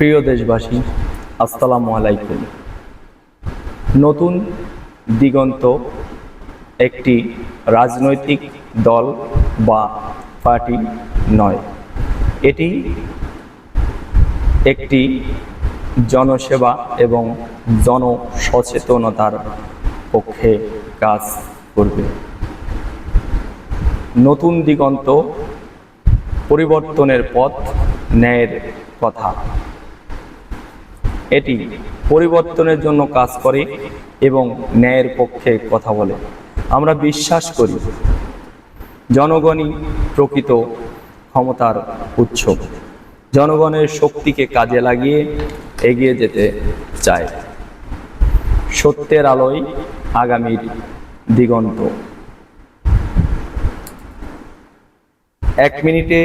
প্রিয় দেশবাসী, আসসালামু আলাইকুম। নতুন দিগন্ত একটি রাজনৈতিক দল বা পার্টি নয়। এটি একটি জনসেবা এবং জনসচেতনতার পক্ষে কাজ করবে। নতুন দিগন্ত পরিবর্তনের পথ ন্যায়ের কথা। এটি পরিবর্তনের জন্য কাজ করে এবং ন্যায়ের পক্ষে কথা বলে। আমরা বিশ্বাস করি, জনগণই প্রকৃত ক্ষমতার উৎস। জনগণের শক্তিকে কাজে লাগিয়ে এগিয়ে যেতে চায়। সত্যের আলোয় আগামীর দিগন্ত। এক মিনিটে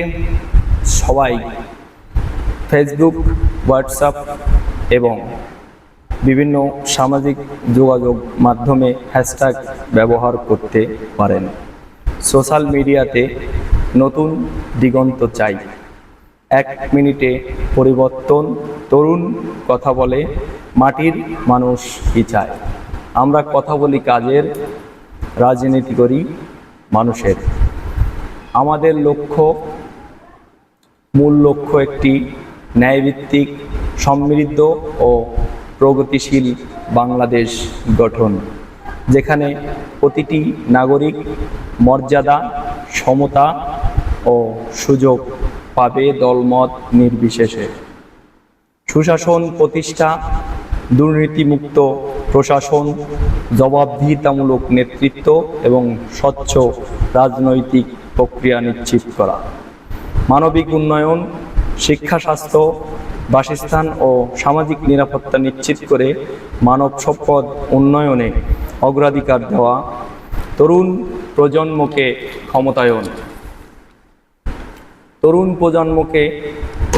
সবাই ফেসবুক, হোয়াটসঅ্যাপ এবং বিভিন্ন সামাজিক যোগাযোগ মাধ্যমে হ্যাশট্যাগ ব্যবহার করতে পারেন। সোশ্যাল মিডিয়াতে নতুন দিগন্ত চাই। এক মিনিটে পরিবর্তন, তরুণ কথা বলে, মাটির মানুষ কি চায়? আমরা কথা বলি কাজের, রাজনীতি করি মানুষের। আমাদের লক্ষ্য, মূল লক্ষ্য একটি ন্যায়ভিত্তিক সমৃদ্ধ ও প্রগতিশীল বাংলাদেশ গঠন, যেখানে প্রতিটি নাগরিক মর্যাদা, সমতা ও সুযোগ পাবে দলমত নির্বিশেষে। সুশাসন প্রতিষ্ঠা, দুর্নীতিমুক্ত প্রশাসন, জবাবদিহিতামূলক নেতৃত্ব এবং স্বচ্ছ রাজনৈতিক প্রক্রিয়া নিশ্চিত করা। মানবিক উন্নয়ন, শিক্ষা, স্বাস্থ্য বাসস্থান ও সামাজিক নিরাপত্তা নিশ্চিত করে মানব সম্পদ উন্নয়নে অগ্রাধিকার দেওয়া তরুণ প্রজন্মকে ক্ষমতায়ন। তরুণ প্রজন্মকে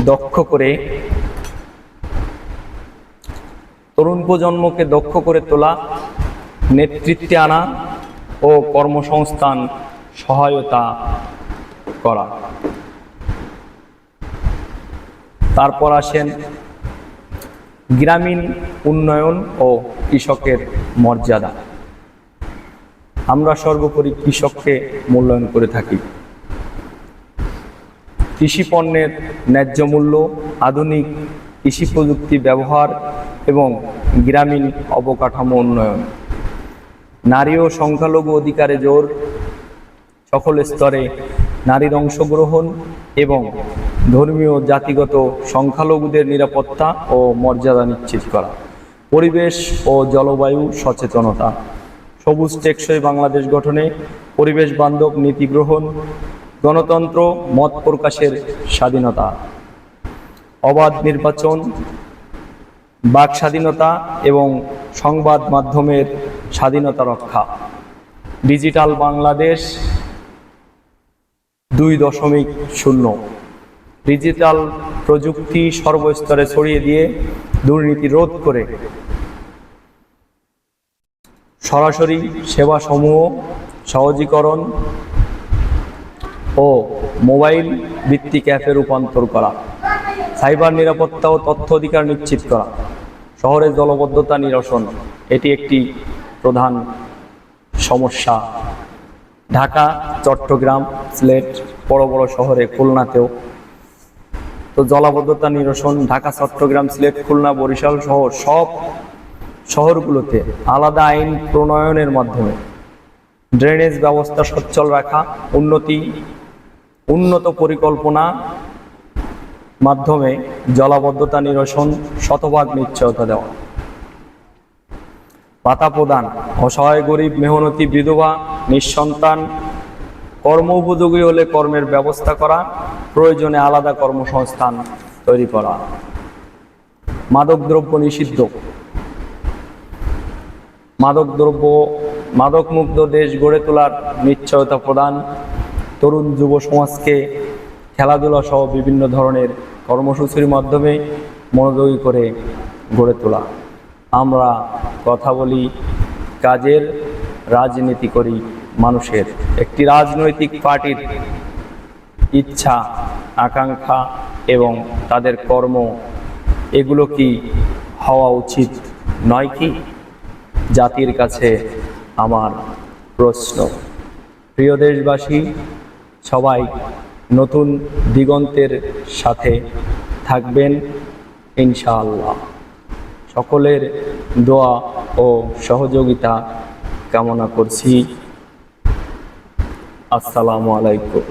দক্ষ করে তরুণ প্রজন্মকে দক্ষ করে তোলা, নেতৃত্বে আনা ও কর্মসংস্থান সহায়তা করা। তারপর আসেন গ্রামীণ উন্নয়ন ও কৃষকের মর্যাদা। আমরা সর্বোপরি কৃষককে মূল্যায়ন করে থাকি। কৃষি পণ্যের ন্যায্য মূল্য, আধুনিক কৃষি প্রযুক্তি ব্যবহার এবং গ্রামীণ অবকাঠামো উন্নয়ন। নারী ও সংখ্যালঘু অধিকারে জোর, সকল স্তরে নারীর অংশগ্রহণ এবং ধর্মীয় জাতিগত সংখ্যালঘুদের নিরাপত্তা ও মর্যাদা নিশ্চিত করা। পরিবেশ ও জলবায়ু সচেতনতা। সবুজ টেকসই বাংলাদেশ গঠনে পরিবেশ বান্ধব নীতি গ্রহণ, গণতন্ত্র, মত প্রকাশের স্বাধীনতা। অবাধ নির্বাচন, বাক স্বাধীনতা এবং সংবাদ মাধ্যমের স্বাধীনতা রক্ষা। ডিজিটাল বাংলাদেশ দুই দশমিক শূন্য। ডিজিটাল প্রযুক্তি সর্বস্তরে ছড়িয়ে দিয়ে দুর্নীতি রোধ করে সরাসরি সেবাসমূহ সহজীকরণ ও মোবাইল ভিত্তিক অ্যাপে রূপান্তর করা, সাইবার নিরাপত্তা ও তথ্য অধিকার নিশ্চিত করা, শহরের জলবদ্ধতা নিরসন, এটি একটি প্রধান সমস্যা। ঢাকা, চট্টগ্রাম, সিলেট, বড় বড় শহরে খুলনাতেও। তো জলাবদ্ধতা নিরসন ঢাকা, চট্টগ্রাম, সিলেট, খুলনা, বরিশাল সহ সব শহরগুলোতে আলাদা আইন প্রণয়নের মাধ্যমে ড্রেনেজ ব্যবস্থা সচ্ছল রাখা, উন্নতি, উন্নত পরিকল্পনা মাধ্যমে জলাবদ্ধতা নিরসন শতভাগ নিশ্চয়তা দেওয়া। পাতা প্রদান, অসহায় গরিব, মেহনতি, বিধবা নিঃসন্তান, কর্ম উপযোগী হলে কর্মের ব্যবস্থা করা, প্রয়োজনে আলাদা কর্মসংস্থান তৈরি করা। মাদকদ্রব্য নিষিদ্ধ। মাদকদ্রব্য মাদকমুক্ত দেশ গড়ে তোলার নিশ্চয়তা প্রদান, তরুণ যুব সমাজকে খেলাধুলা সহ বিভিন্ন ধরনের কর্মসূচির মাধ্যমে মনোযোগী করে গড়ে তোলা। আমরা কথা বলি কাজের রাজনীতি করি মানুষের। একটি রাজনৈতিক পার্টির ইচ্ছা, আকাঙ্ক্ষা এবং তাদের কর্ম, এগুলো কি হওয়া উচিত নয় কি? জাতির কাছে আমার প্রশ্ন। প্রিয় দেশবাসী, সবাই নতুন দিগন্তের সাথে থাকবেন ইনশাআল্লাহ। সকলের দোয়া ও সহযোগিতা কামনা করছি। আসসালামু আলাইকুম।